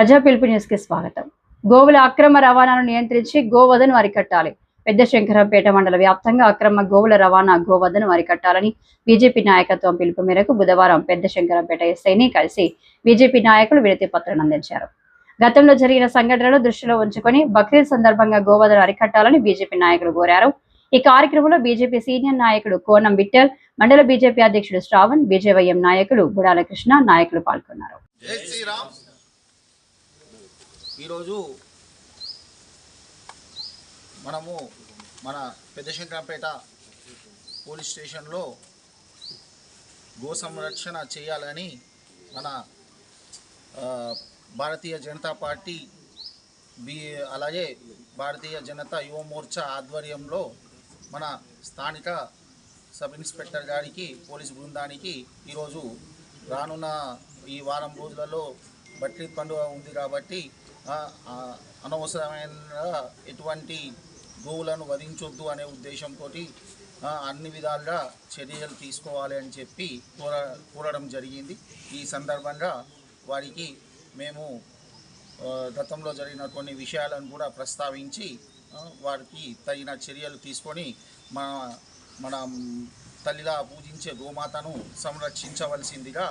ప్రజా పిలుపు న్యూస్కి స్వాగతం. గోవుల అక్రమ రవాణాను నియంత్రించి గోవధను అరికట్టాలి పెద్ద శంకరంపేట మండల వ్యాప్తంగా అక్రమ గోవుల రవాణా గోవధను అరికట్టాలని బీజేపీ నాయకత్వం పిలుపు మేరకు బుధవారం పెద్ద శంకరంపేట ఎస్ఐని కలిసి బీజేపీ నాయకులు వినతి పత్రం అందించారు. గతంలో జరిగిన సంఘటనలు దృష్టిలో ఉంచుకొని బక్రీద్ సందర్భంగా గోవధను అరికట్టాలని బీజేపీ నాయకులు కోరారు. ఈ కార్యక్రమంలో బీజేపీ సీనియర్ నాయకుడు కోనం విఠల్ మండల బీజేపీ అధ్యక్షుడు శ్రావణ్ బీజేవైఎం నాయకులు బుడాల కృష్ణ నాయకులు పాల్గొన్నారు. జై శ్రీరామ్. ఈరోజు మనము మన పెద్దశంకరంపేట పోలీస్ స్టేషన్లో గో సంరక్షణ చేయాలని మన భారతీయ జనతా పార్టీ బి అలాగే భారతీయ జనతా యువ మోర్చా ఆధ్వర్యంలో మన స్థానిక సబ్ ఇన్స్పెక్టర్ గారికి పోలీస్ బృందానికి ఈరోజు రానున్న ఈ వారం రోజులలో బక్రీద్ పండుగ ఉంది కాబట్టి అనవసరమైన ఎటువంటి గోవులను వధించొద్దు అనే ఉద్దేశంతో అన్ని విధాలుగా చర్యలు తీసుకోవాలి అని చెప్పి కోర కోరడం జరిగింది. ఈ సందర్భంగా వారికి మేము గతంలో జరిగిన కొన్ని విషయాలను కూడా ప్రస్తావించి వారికి తగిన చర్యలు తీసుకొని మన మన తల్లిలా పూజించే గోమాతను సంరక్షించవలసిందిగా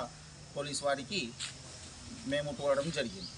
పోలీస్ వారికి మేము కోరడం జరిగింది.